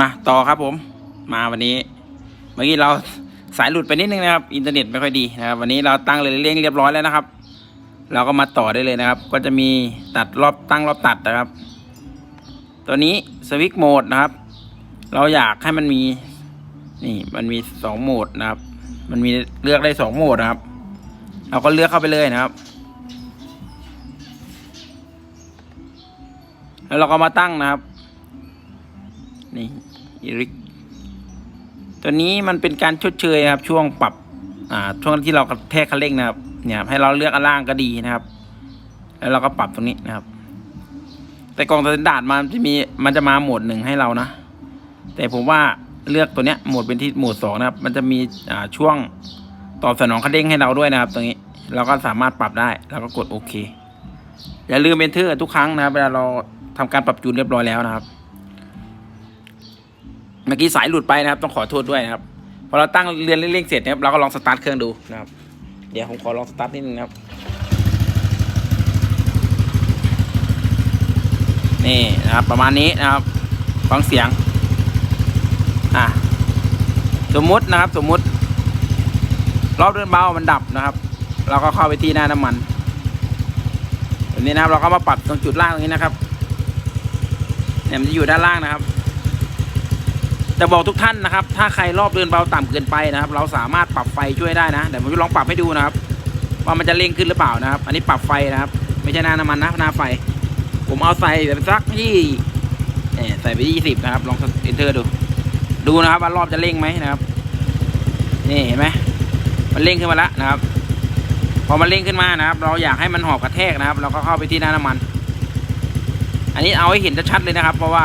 มาต่อครับผม มาวันนี้ เมื่อกี้เราสายหลุดไปนิดนึงนะครับ อินเทอร์เน็ตไม่ค่อยดีนะครับ วันนี้เราตั้งเลยเรียงเรียบร้อยแล้วนะครับ เราก็มาต่อได้เลยนะครับ ก็จะมีตัดรอบตั้งรอบตัดนะครับ ตัวนี้สวิตช์โหมดนะครับ เราอยากให้มันมี นี่มันมีสองโหมดนะครับ มันมีเลือกได้สองโหมดนะครับ เราก็เลือกเข้าไปเลยนะครับ แล้วเราก็มาตั้งนะครับ นี่อีริกตัวนี้มันเป็นการชดเชยครับ ช่วงปรับอ่าช่วงที่เรากระแทกคันเร่งนะครับ เนี่ยให้เราเลือกอันล่างก็ดีนะครับ แล้วเราก็ปรับตรงนี้นะครับ แต่กล่องสแตนดาร์ดมันจะมีมันจะมาโหมดหนึ่งให้เรานะ แต่ผมว่าเลือกตัวเนี้ยโหมดเป็นที่โหมดสองนะครับ มันจะมีอ่าช่วงตอบสนองคันเร่งให้เราด้วยนะครับ ตรงนี้เราก็สามารถปรับได้แล้วก็กดโอเคอย่าลืมเ n นเทอร์ทุกครั้งนะครับเวลาเราทำการปรับจูนเรียบร้อยแล้วนะครับ เมื่อกี้สายหลุดไปนะครับต้องขอโทษด้วยนะครับพอเราตั้งเรือนเร่งเสร็จนะครับเราก็ลองสตาร์ทเครื่องดูนะครับเดี๋ยวผมขอลองสตาร์ทนิดนึงนะครับนี่นะครับประมาณนี้นะครับฟังเสียงอะสมมุตินะครับสมมุติ รอบเดินเบามันดับนะครับ เราก็เข้าไปที่หน้าน้ำมันแบบนี้นะครับเราก็มาปรับตรงจุดล่างตรงนี้นะครับเนี่ยมันจะอยู่ด้านล่างนะครับ แต่บอกทุกท่านนะครับ ถ้าใครรอบเดินเบาต่ำเกินไปนะครับ เราสามารถปรับไฟช่วยได้นะเดี๋ยวผมจะลองปรับให้ดูนะครับ ว่ามันจะเร่งขึ้นหรือเปล่านะครับ อันนี้ปรับไฟนะครับ ไม่ใช่หน้าน้ำมันนะหน้าไฟ ผมเอาใส่แบบสักยี่ใส่ไปยี่สิบนะครับ ลองเอนเตอร์ดู ดูนะครับว่ารอบจะเร่งไหมนะครับ นี่เห็นไหมมันเร่งขึ้นมาแล้วนะครับ พอมันเร่งขึ้นมานะครับ เราอยากให้มันหอบกระแทกนะครับ เราก็เข้าไปที่หน้าน้ำมัน อันนี้เอาให้เห็นชัดเลยนะครับ เพราะว่า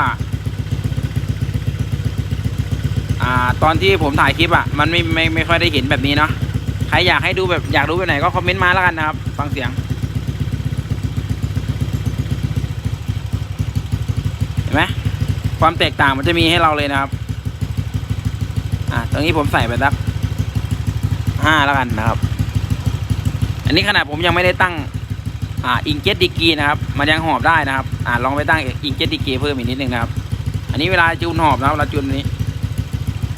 อ่าตอนที่ผมถ่ายคลิปอะมันไม่ไม่ไม่ค่อยได้เห็นแบบนี้เนาะใครอยากให้ดูแบบอยากดูแบบไหนก็คอมเมนต์มาแล้วกันนะครับ ฟังเสียงเห็นไหมความแตกต่างมันจะมีให้เราเลยนะครับ อ่าตรงนี้ผมใส่ไปสักห้าแล้วกันนะครับ อันนี้ขนาดผมยังไม่ได้ตั้งอ่าอิงเจ็ตดีกีนะครับ มันยังหอบได้นะครับ อ่าลองไปตั้งอิงเจ็ตดีกีเพิ่มอีกนิดนึงนะครับ อันนี้เวลาจูนหอบนะครับเวลาจูนนี้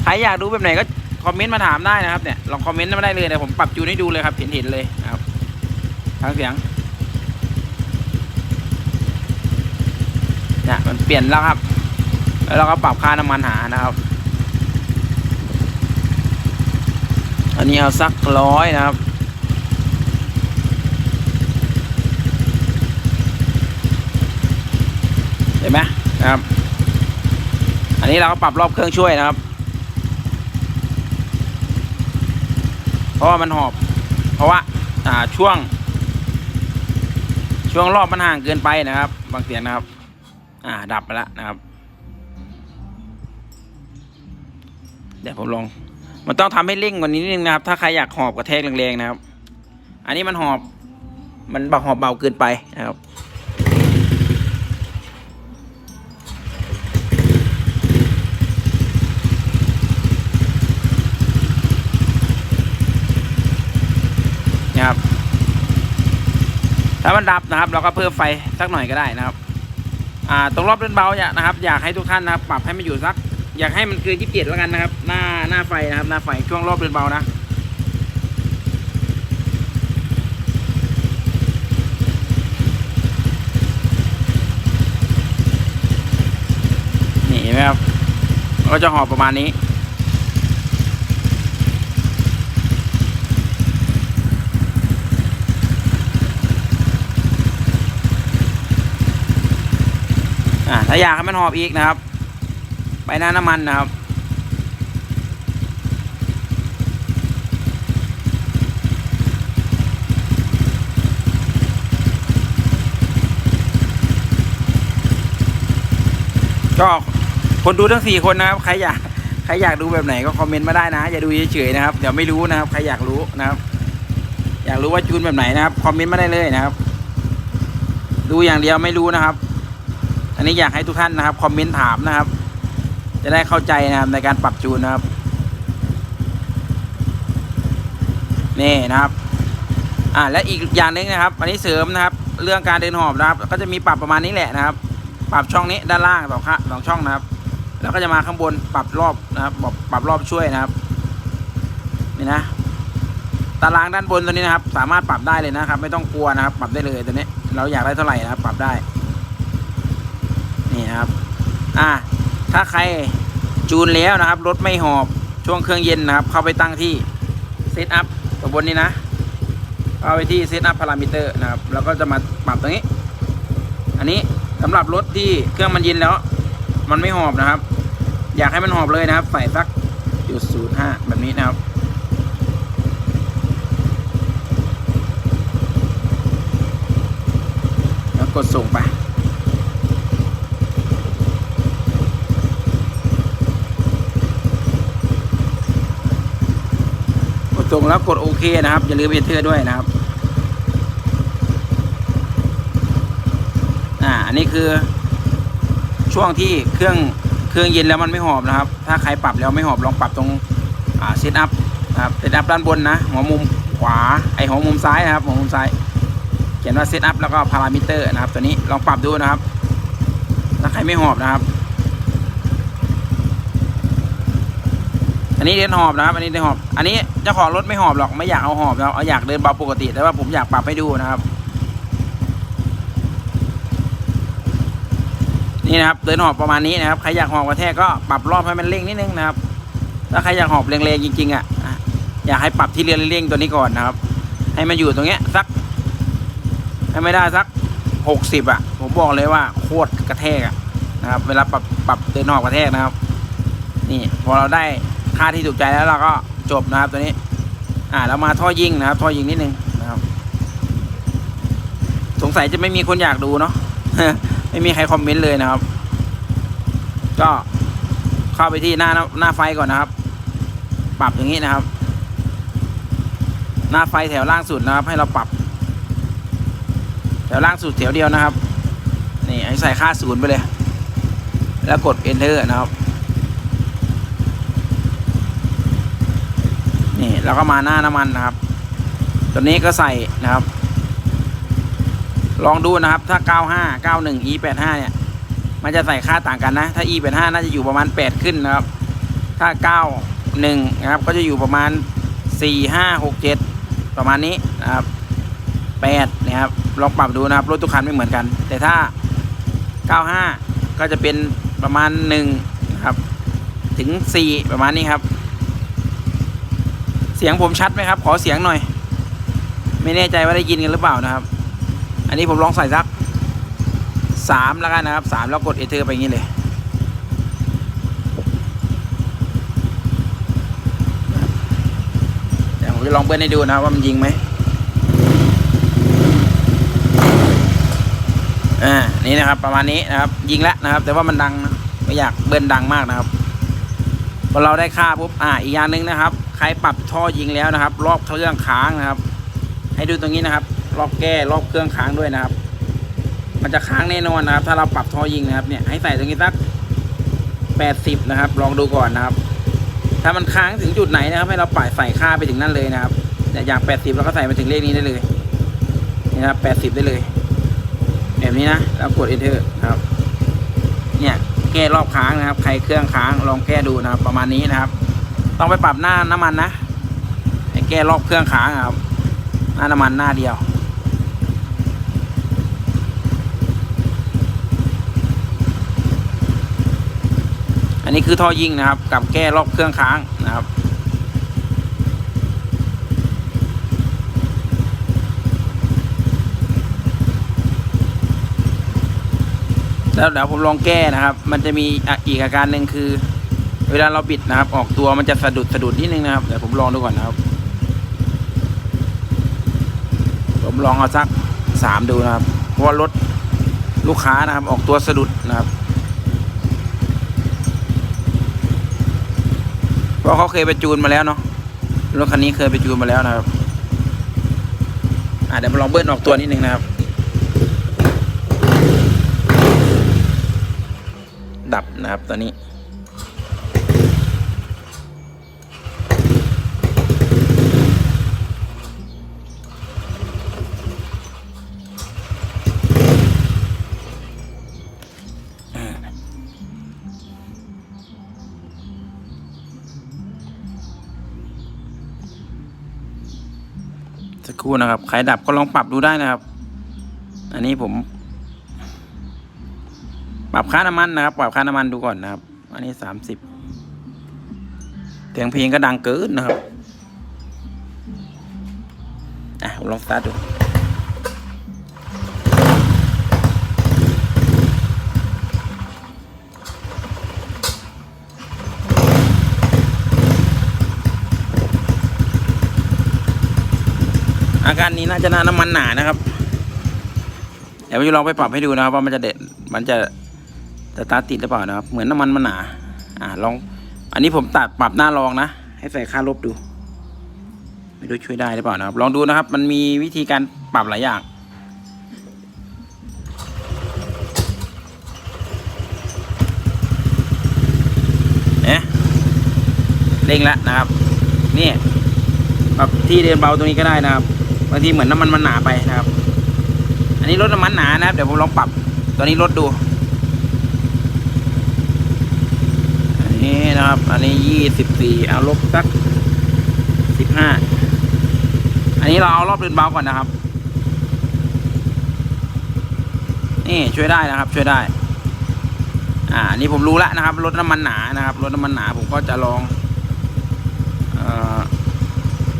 ครอยากดูแบบไหนก็คอมเมนต์มาถามได้นะครับเนี่ยลองคอมเมนต์มาได้เลยเดี๋ยวผมปรับจูนให้ดูเลยครับเห็นเห็นเลยนะครับฟังเสียงเนี่ยมันเปลี่ยนแล้วครับ แล้วเราก็ปรับค่าน้ำมันหานะครับ อันนี้เอาสักร้อยนะครับเห็นไหมนะครับ อันนี้เราก็ปรับรอบเครื่องช่วยนะครับ เพราะว่ามันหอบ เพราะว่าอ่าช่วง ช่วงรอบมันห่างเกินไปนะครับ บางเสียงนะครับ อ่า ดับไปแล้วนะครับ เดี๋ยวผมลอง มันต้องทำให้เร่งกว่านี้นิดนึงนะครับ ถ้าใครอยากหอบกระแทกแรงๆนะครับ อันนี้มันหอบ มันเบาหอบเบาเกินไปนะครับ ถ้ามันดับนะครับ เราก็เพิ่มไฟสักหน่อยก็ได้นะครับ อ่าตรงรอบเดินเบาเนี่ยนะครับ อยากให้ทุกท่านนะครับ ปรับให้มันอยู่สัก อยากให้มันคือยี่สิบเจ็ดแล้วกันนะครับ หน้าหน้าไฟนะครับหน้าไฟช่วงรอบเดินเบานะนี่ไหมครับก็จะหอบประมาณนี้ ถ้าอยากให้มันหอบอีกนะครับ ไปหน้าน้ำมันนะครับ ก็คนดูทั้งสี่คนนะครับ ใครอยากใครอยากดูแบบไหนก็คอมเมนต์มาได้นะ อย่าดูเฉยๆนะครับ เดี๋ยวไม่รู้นะครับ ใครอยากรู้นะครับ อยากรู้ว่าจูนแบบไหนนะครับ คอมเมนต์มาได้เลยนะครับ ดูอย่างเดียวไม่รู้นะครับ อันนี้อยากให้ทุกท่านนะครับคอมเมนต์ถามนะครับ จะได้เข้าใจนะครับในการปรับจูนนะครับนี่นะครับอ่าและอีกอย่างหนึ่งนะครับ อันนี้เสริมนะครับ เรื่องการเดินหอบนะครับ ก็จะมีปรับประมาณนี้แหละนะครับ ปรับช่องนี้ด้านล่างสองข้างสองช่องนะครับ แล้วก็จะมาข้างบนปรับรอบนะครับปรับปรับรอบช่วยนะครับนี่นะตารางด้านบนตัวนี้นะครับ สามารถปรับได้เลยนะครับ ไม่ต้องกลัวนะครับ ปรับได้เลยตัวนี้ เราอยากได้เท่าไหร่นะครับ ปรับได้ นี่นะครับ อ่าถ้าใครจูนแล้วนะครับ รถไม่หอบช่วงเครื่องเย็นนะครับ เข้าไปตั้งที่เซตอัพตัวบนนี้นะเข้าไปที่เซตอัพพารามิเตอร์นะครับ แล้วก็จะมาปรับตรงนี้ อันนี้สำหรับรถที่เครื่องมันเย็นแล้ว มันไม่หอบนะครับ อยากให้มันหอบเลยนะครับ ใส่สักจุดศูนย์ห้าแบบนี้นะครับแล้วกดส่งไป ส่งแล้วกดโอเคนะครับ อย่าลืมเอนเตอร์ด้วยนะครับอ่าอันนี้คือช่วงที่เครื่องเครื่องเย็นแล้วมันไม่หอบนะครับ ถ้าใครปรับแล้วไม่หอบลองปรับตรงอ่าเซตอัพนะครับเซตอัพด้านบนนะหัวมุมขวาไอหัวมุมซ้ายนะครับหัวมุมซ้ายเขียนว่าเซตอัพแล้วก็พารามิเตอร์นะครับ ตัวนี้ลองปรับดูนะครับถ้าใครไม่หอบนะครับ นนี้เดินหอบนะครับ อันนี้เดินหอบ อันนี้เจ้าของรถไม่หอบหรอก ไม่อยากเอาหอบเราเอาอยากเดินเบาปกติ แต่ว่าผมอยากปรับให้ดูนะครับ นี่นะครับ เดินหอบประมาณนี้นะครับ ใครอยากหอบกระแทกก็ปรับรอบให้มันเร่งนิดนึงนะครับ ถ้าใครอยากหอบแรงๆจริงๆอะอะ อยากให้ปรับที่เร่งเร่งตัวนี้ก่อนนะครับ ให้มันอยู่ตรงเนี้ยสัก ให้ไม่ได้สักหกสิบอะ ผมบอกเลยว่าโคตรกระแทกอะนะครับ เวลาปรับปรับเดินหอบกระแทกนะครับ นี่พอเราได้ ค่าที่ถูกใจแล้วเราก็จบนะครับตัวนี้ อ่าแล้วมาท่อยิงนะครับ ท่อยิงนิดนึงนะครับ สงสัยจะไม่มีคนอยากดูเนาะไม่มีใครคอมเมนต์เลยนะครับ ก็เข้าไปที่หน้าหน้าไฟก่อนนะครับ ปรับอย่างนี้นะครับ หน้าไฟแถวล่างสุดนะครับ ให้เราปรับ แถวล่างสุดแถวเดียวนะครับ นี่ให้ใส่ค่าศูนย์ไปเลย แล้วกด enter นะครับ แล้วก็มาหน้าน้ำมันนะครับ ตัวนี้ก็ใส่นะครับ ลองดูนะครับ ถ้า 95 91 E85 เนี่ย มันจะใส่ค่าต่างกันนะ ถ้า E85 น่าจะอยู่ประมาณ 8 ขึ้นนะครับ ถ้า 91 นะครับ ก็จะอยู่ประมาณ 4 5 6 7 ประมาณนี้นะครับ 8 นะครับ ลองปรับดูนะครับ รถทุกคันไม่เหมือนกัน แต่ถ้า 95 ก็จะเป็นประมาณ1นะครับ ถึง 4 ประมาณนี้ครับ เสียงผมชัดไหมครับ ขอเสียงหน่อย ไม่แน่ใจว่าได้ยินกันหรือเปล่านะครับ อันนี้ผมลองใส่สักสามแล้วกันนะครับสามแล้วกดเอเทอร์ไปอย่างนี้เลยเดี๋ยวผมจะลองเบิ้ลให้ดูนะครับว่ามันยิงไหมอ่านี่นะครับประมาณนี้นะครับ ยิงแล้วนะครับ แต่ว่ามันดังนะไม่อยากเบิ้ลดังมากนะครับพอเราได้ค่าปุ๊บอ่าอีกอย่างหนึ่งนะครับ ใครปรับท่อยิงแล้วนะครับ รอบเครื่องค้างนะครับ ให้ดูตรงนี้นะครับ รอบแก้รอบเครื่องค้างด้วยนะครับ มันจะค้างแน่นอนนะครับ ถ้าเราปรับท่อยิงนะครับเนี่ยให้ใส่ตรงนี้สักแปดสิบนะครับ ลองดูก่อนนะครับ ถ้ามันค้างถึงจุดไหนนะครับ ให้เราปล่อยใส่ค่าไปถึงนั่นเลยนะครับแต่อย่างแปดสิบเราก็ใส่ไปถึงเลขนี้ได้เลยนี่นะครับแปดสิบได้เลยแบบนี้นะแล้วกด enter นะครับ เนี่ยแก้รอบค้างนะครับ ใครเครื่องค้างลองแก้ดูนะครับ ประมาณนี้นะครับ ต้องไปปรับหน้าน้ำมันนะให้แก้รอบเครื่องค้างครับ หน้าน้ำมันหน้าเดียว อันนี้คือท่อยิงนะครับ กับแก้รอบเครื่องค้างนะครับแล้วเดี๋ยวผมลองแก้นะครับ มันจะมีอีกอาการหนึ่งคือ เวลาเราบิดนะครับ ออกตัวมันจะสะดุดสะดุดนิดนึงนะครับเดี๋ยวผมลองดูก่อนนะครับ ผมลองเอาสักสามดูนะครับ เพราะว่ารถลูกค้านะครับ ออกตัวสะดุดนะครับเพราะเขาเคยไปจูนมาแล้วเนาะรถคันนี้เคยไปจูนมาแล้วนะครับอ่าเดี๋ยวมาลองเบิ้ลออกตัวนิดนึงนะครับ ดับนะครับตอนนี้ คู่นะครับใครดับก็ลองปรับดูได้นะครับ อันนี้ผม ปรับค่าน้ำมันนะครับ ปรับค่าน้ำมันดูก่อนนะครับ อันนี้สามสิบเสียงเพลงก็ดังเกินนะครับอะลองสตาร์ทดู อาการนี้น่าจะน่าน้ำมันหนานะครับ เดี๋ยวผมจะลองไปปรับให้ดูนะครับ ว่ามันจะเด็ดมันจะจะตาติดหรือเปล่านะครับ เหมือนน้ำมันมันหนา อ่าลอง อันนี้ผมตัดปรับหน้ารองนะ ให้ใส่ค่าลบดู ไม่รู้ช่วยได้หรือเปล่านะครับ ลองดูนะครับ มันมีวิธีการปรับหลายอย่างเอ๊ะเร่งแล้วนะครับ นี่ปรับที่เดินเบาตรงนี้ก็ได้นะครับ บางทีเหมือนน้ำมันมันหนาไปนะครับ อันนี้ลดน้ำมันหนานะครับ เดี๋ยวผมลองปรับตอนนี้ลดดูอันนี้นะครับ อันนี้ยี่สิบสี่เอาลบสักสิบห้าอันนี้เราเอารอบเดินเบาก่อนนะครับนี่ช่วยได้นะครับ ช่วยได้ อ่านนี้ผมรู้แล้วนะครับลดน้ำมันหนานะครับลดน้ำมันหนาผมก็จะลอง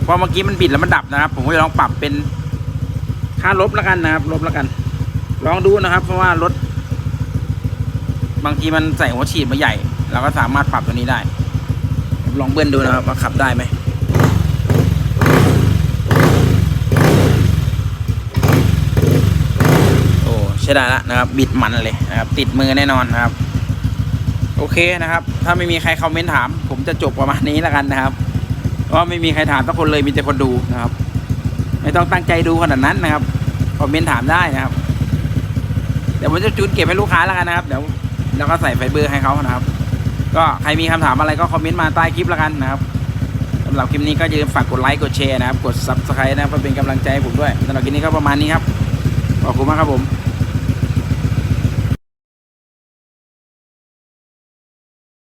เพราะเมื่อกี้มันบิดแล้วมันดับนะครับ ผมก็จะลองปรับเป็นค่าลบแล้วกันนะครับ ลบแล้วกัน ลองดูนะครับ เพราะว่ารถ บางทีมันใส่หัวฉีดมาใหญ่เราก็สามารถปรับตัวนี้ได้ ลองเบิ้ลดูนะครับว่าขับได้ไหมโอ้ใช่ได้แล้วนะครับ บิดมันเลยนะครับ ติดมือแน่นอนนะครับ โอเคนะครับ ถ้าไม่มีใครคอมเมนต์ถาม ผมจะจบประมาณนี้แล้วกันนะครับ ว่าไม่มีใครถามสักคนเลยมีแต่คนดูนะครับ ไม่ต้องตั้งใจดูขนาดนั้นนะครับคอมเมนต์ถามได้นะครับ เดี๋ยวผมจะจูนเก็บให้ลูกค้าแล้วกันนะครับ เดี๋ยวแล้วก็ใส่ไฟเบอร์ให้เขานะครับ ก็ใครมีคำถามอะไรก็คอมเมนต์มาใต้คลิปแล้วกันนะครับสำหรับคลิปนี้ก็อย่าลืมฝากกดไลค์กดแชร์นะครับ กด subscribe นะครับเพื่อเป็นกำลังใจให้ผมด้วยสำหรับคลิปนี้ก็ประมาณนี้ครับขอบคุณมากครับผม